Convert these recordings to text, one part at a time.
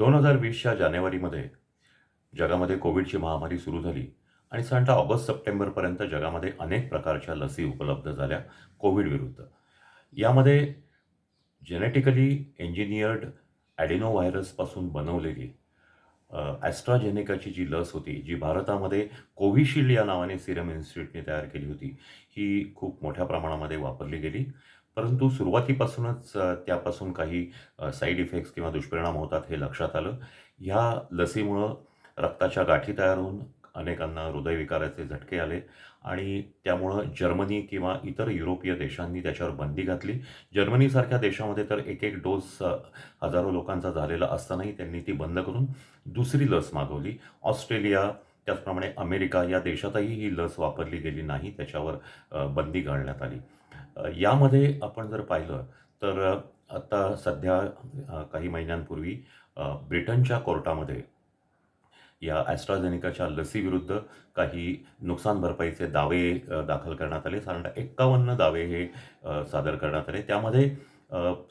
दोन हजार वीसच्या जानेवारीमध्ये जगामध्ये कोविडची महामारी सुरू झाली आणि साधारणतः ऑगस्ट सप्टेंबरपर्यंत जगामध्ये अनेक प्रकारच्या लसी उपलब्ध झाल्या कोविड विरुद्ध. यामध्ये जेनेटिकली इंजिनियर्ड ॲडिनो व्हायरसपासून बनवलेली ॲस्ट्राजेनेकाची जी लस होती जी भारतामध्ये कोविशिल्ड या नावाने सिरम इन्स्टिट्यूटने तयार केली होती ही खूप मोठ्या प्रमाणामध्ये वापरली गेली. परंतु सुरुवातीपासूनच त्यापासून काही साईड इफेक्ट्स किंवा दुष्परिणाम होतात हे लक्षात आलं. ह्या लसीमुळं रक्ताच्या गाठी तयार होऊन अनेकांना हृदयविकाराचे झटके आले आणि त्यामुळं जर्मनी किंवा इतर युरोपीय देशांनी त्याच्यावर बंदी घातली. जर्मनीसारख्या देशामध्ये तर एक एक डोस हजारो लोकांचा झालेला असतानाही त्यांनी ती बंद करून दुसरी लस मागवली. ऑस्ट्रेलिया त्याचप्रमाणे अमेरिका या देशातही ही लस वापरली गेली नाही त्याच्यावर बंदी घालण्यात आली. यामध्ये आपण जर पाहिलं तर आत्ता आता सध्या काही महिन्यांपूर्वी ब्रिटनच्या कोर्टामध्ये या ॲस्ट्राझेनिकाच्या लसीविरुद्ध काही नुकसान भरपाईचे दावे दाखल करण्यात आले. साधारणतः एक्कावन्न दावे हे सादर करण्यात आले. त्यामध्ये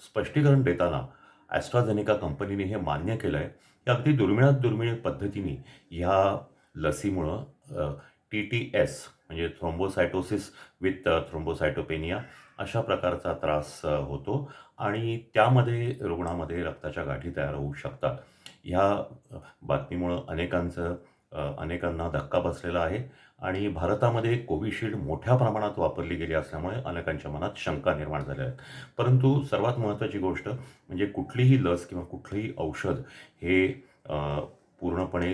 स्पष्टीकरण देताना ॲस्ट्राझेनिका कंपनीने हे मान्य केलं आहे की अगदी दुर्मिळात दुर्मिळ पद्धतीने ह्या लसीमुळं टी टी एस म्हणजे थ्रोम्बोसायटोसिस विथ थ्रोम्बोसायटोपेनिया अशा प्रकारचा त्रास uh, होतो. आणि त्यामध्ये रुग्णामध्ये रक्ताच्या गाठी तयार होऊ शकतात. ह्या uh, बातमीमुळं अनेकांचं uh, अनेकांना धक्का बसलेला आहे. आणि भारतामध्ये कोविशिल्ड मोठ्या प्रमाणात वापरली गेली असल्यामुळे अनेकांच्या मनात शंका निर्माण झाल्या आहेत. परंतु सर्वात महत्त्वाची गोष्ट म्हणजे कुठलीही लस किंवा कुठलंही औषध हे पूर्णपणे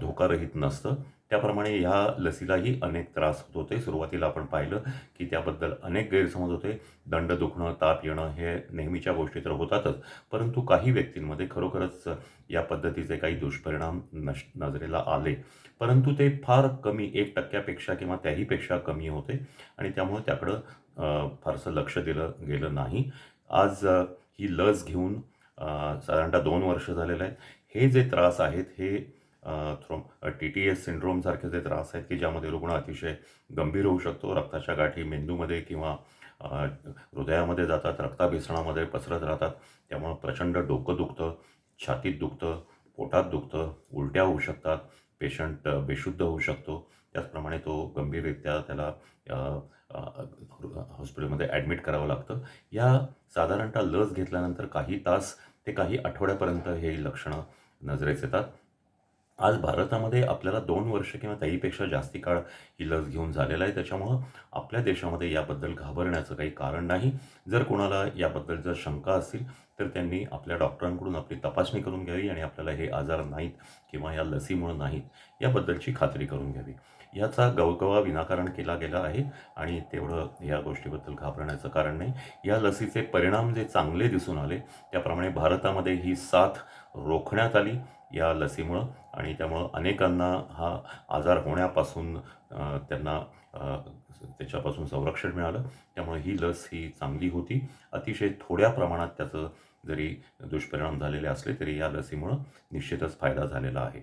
धोकारहित नसतं. त्याप्रमाणे ह्या लसीलाही अनेक त्रास होत होते. सुरुवातीला आपण पाहिलं की त्याबद्दल अनेक गैरसमज होते. दंड दुखणं ताप येणं हे नेहमीच्या गोष्टी तर होतातच. परंतु काही व्यक्तींमध्ये खरोखरच या पद्धतीचे काही दुष्परिणाम नश नजरेला आले. परंतु ते फार कमी एक टक्क्यापेक्षा किंवा त्याहीपेक्षा कमी होते आणि त्यामुळे त्याकडं फारसं लक्ष दिलं गेलं नाही. आज ही लस घेऊन साधारणतः दोन वर्ष झालेलं आहे. हे जे त्रास आहेत हे थ्रोम टी टी एस सिंड्रोमसारखे जे त्रास आहेत की ज्यामध्ये रुग्ण अतिशय गंभीर होऊ शकतो रक्ताच्या गाठी मेंदूमध्ये किंवा हृदयामध्ये जातात रक्ताभिसरणामध्ये पसरत राहतात. त्यामुळं प्रचंड डोकं दुखतं छातीत दुखतं पोटात दुखतं उलट्या होऊ शकतात पेशंट बेशुद्ध होऊ शकतो. त्याचप्रमाणे तो गंभीररित्या त्याला हॉस्पिटलमध्ये ॲडमिट करावं लागतं. या साधारणतः लस घेतल्यानंतर काही तास ते काही आठवड्यापर्यंत हे लक्षणं नजरेस येतात. आज भारतामध्ये आपल्याला दोन वर्ष किंवा त्याहीपेक्षा जास्ती काळ ही लस घेऊन झालेला आहे. त्याच्यामुळं आपल्या देशामध्ये याबद्दल घाबरण्याचं काही कारण नाही. जर कोणाला याबद्दल जर शंका असतील तर त्यांनी आपल्या डॉक्टरांकडून आपली तपासणी करून घ्यावी आणि आपल्याला हे आजार नाहीत किंवा या लसीमुळं नाहीत याबद्दलची खात्री करून घ्यावी. याचा गवगवा विनाकारण केला गेला आहे आणि तेवढं या गोष्टीबद्दल घाबरण्याचं कारण नाही. या लसीचे परिणाम जे चांगले दिसून आले त्याप्रमाणे भारतामध्ये ही साथ रोखण्यात आली. या लसीमुळं आणि त्यामुळं अनेकांना हा आजार होण्यापासून त्यांना त्याच्यापासून संरक्षण मिळालं. त्यामुळे ही लस ही चांगली होती. अतिशय थोड्या प्रमाणात त्याचं जरी दुष्परिणाम झालेले असले तरी या लसीमुळं निश्चितच फायदा झालेला आहे.